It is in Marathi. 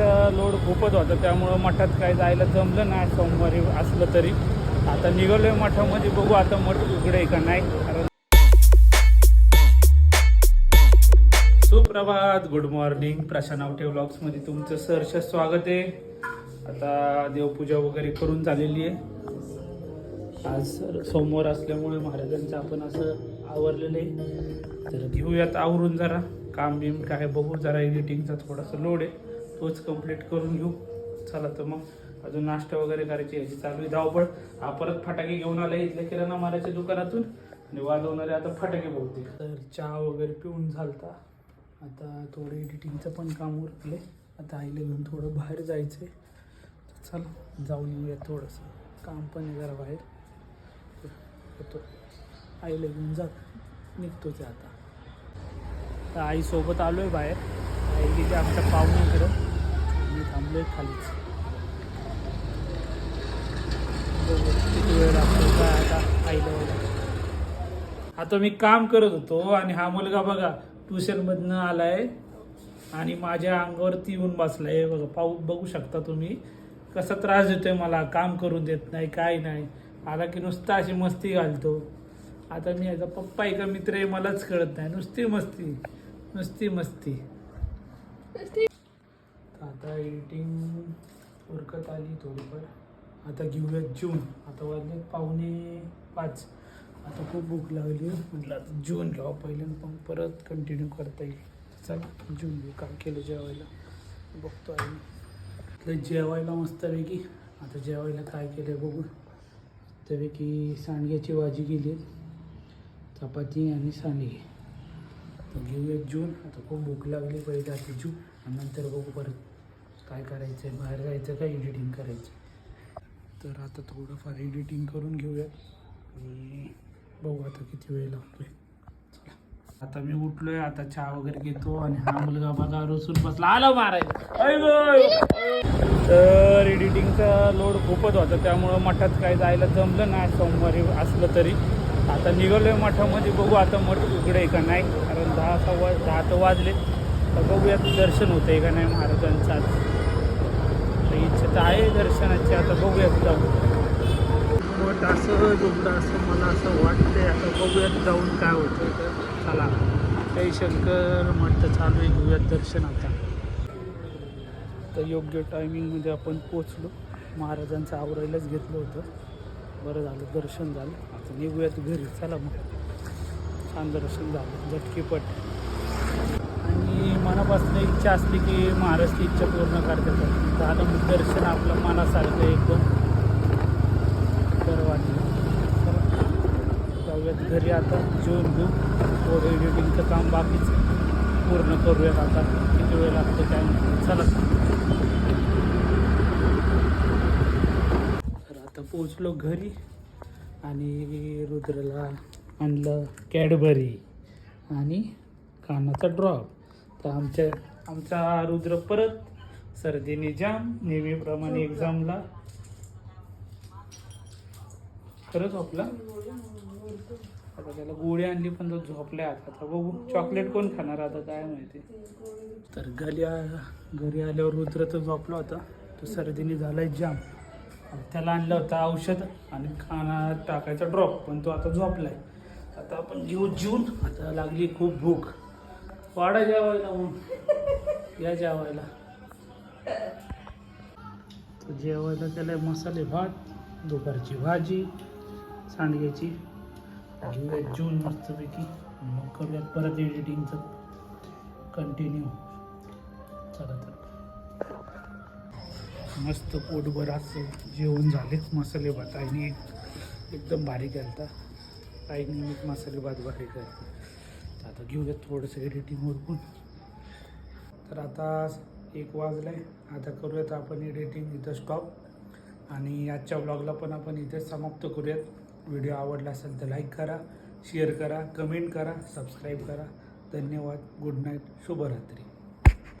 एडिटिंगचा लोड खूपच होता. त्यामुळं मठात काय जायला जमलं नाही सोमवारी असलं तरी. आता निघालोय मठामध्ये बघू आता मठ उघडे का नाही. कारण सुप्रभात गुड मॉर्निंग प्रशांत आवटे व्लॉग्समध्ये तुमचं सहर्ष स्वागत आहे. आता देवपूजा वगैरे करून झालेली आहे. आज सोमवार असल्यामुळे महाराजांचं आपण असं आवरलेलं आहे. तर घेऊयात आवरून जरा. काम बिम काय बघू जरा एडिटिंगचा थोडासा लोड आहे. तोच कंप्लीट करून घेऊ. चला तर मग. अजून नाश्ता वगैरे करायची याची चालू आहे. धावपळ. हा परत फटाके घेऊन आला इथल्या किराणा मारायच्या दुकानातून. आणि वाजवणारे आता फटाके बघते तर चहा वगैरे पिऊन झालता. आता थोडं एडिटिंगचं पण काम उरकले आता आईला घेऊन थोडं बाहेर जायचं आहे चला जाऊन येऊया थोडंसं. काम पण आहे जरा बाहेर. होतो आईला घेऊन जात. निघतोच आहे आता. तर आईसोबत आलो आहे बाहेर. आई तिथे आमच्या पाहुण्याकडं मी थांबलो आहे खालीच किती वेळ लागतो काय आता आईला वगैरे. आता मी काम करत होतो आणि हा मुलगा बघा ट्युशनमधनं आलाय आणि माझ्या अंगावरती येऊन बसलाय. बघा पाहू बघू शकता तुम्ही. कसा त्रास देतोय मला काम करून देत नाही काय नाही. आला की नुसता अशी मस्ती घालतो. आता मी याचा पप्पा एका मित्र आहे मलाच कळत नाही. नुसती मस्ती नुसती मस्ती. आता एडिटिंग उरकत आली थोडीफार. आता घेऊयात जून आता वाजले पावणे पाच. आता खूप भूक लागली म्हटलं आता जून घ्यावा पहिले पण परत कंटिन्यू करता येईल. चला जून घेऊ. काय केलं जेवायला? बघतो आहे तर जेवायला मस्तपैकी आता जेवायला काय केलं बघू. त्यापैकी सांडग्याची भाजी केली. चपाती आणि सांडगे. तर घेऊया जून. आता खूप भूक लागली पहिले आता जू आणि नंतर बघू परत काय करायचं आहे बाहेर जायचं काय एडिटिंग करायचं. तर आता थोडंफार एडिटिंग करून घेऊयात. आणि बघू आता किती वेळ लागतोय. आहे आता मी उठलोय आता चहा वगैरे घेतो आणि हा मुलगा बघा रोसून बसला. आला मारायचं तर एडिटिंगचा लोड खूपच होता. त्यामुळं मठात काय जायला जमलं नाही सोमवारी असलं तरी. आता निघालोय मठामध्ये बघू आता मठ उघडे का नाही. कारण दहा सव्वा दहा तर वाजले तर बघूयात दर्शन होतंय का नाही महाराजांचं आज. तर इच्छा तर आहे दर्शनाची आता बघूयात जाऊ मठ असं उघडं असं मला असं वाटतंय. आता बघूयात जाऊन काय होतं तर चला. काही शंकर मठ तर चालू आहे. घेऊयात दर्शन आता. तर योग्य टायमिंगमध्ये आपण पोचलो महाराजांचं आवरायलाच घेतलं होतं. बरं झालं दर्शन झालं. आता निघूयात घरी. चला मग. छान दर्शन झालं. झटकीपट. आणि मनापासून इच्छा असली की महाराष्ट्र इच्छा पूर्ण करतात झालं मग दर्शन आपलं मनासारखं एकदम बरं वाटलं. चला. जाऊयात घरी आता. जेवून घेऊ. फोटो एडिटिंगचं काम बाकीच. पूर्ण करूयात आता. किती वेळ लागतो काय चला तर आता पोचलो घरी आणि रुद्रला आणलं कॅडबरी आणि कानाचा ड्रॉप. तर आमच्या आमचा रुद्र परत सर्दीने जाम नेहमीप्रमाणे एक्झामला खरंच झोपला? आता त्याला गोळी आणली पण तो झोपलाय आता. आता बघू चॉकलेट कोण खाणार आता काय माहिती. तर घरी घरी आल्यावर रुद्र तर झोपला होता. तो सर्दीने झालाय जाम. त्याला आणलं होतं औषध आणि खाना टाकायचा ड्रॉप पण तो आता झोपलाय. आता आपण जीव जीवन आता लागली खूप भूक. वाडा जेवायला मग या जेवायला. जेवायला त्याला मसाले भात दुपारची भाजी सांडग्याची जून मस्तपैकी. मग करूयात परत एडिटिंगचं कंटिन्यू चला तर. मस्त पोटभर असं जेवण झाले मसाले भात. आईने एकदम भारी केलता. आईने एक मसाले भात भारी केलता तर आता घेऊयात थोडंसं एडिटिंग उरकून तर आता एक वाजलाय. आता करूयात आपण एडिटिंग इथं स्टॉप आणि आजच्या ब्लॉगला पण आपण इथे समाप्त करूयात. व्हिडिओ आवडला असेल तर लाईक करा शेअर करा कमेंट करा सबस्क्राईब करा. धन्यवाद. गुड नाईट शुभरात्री.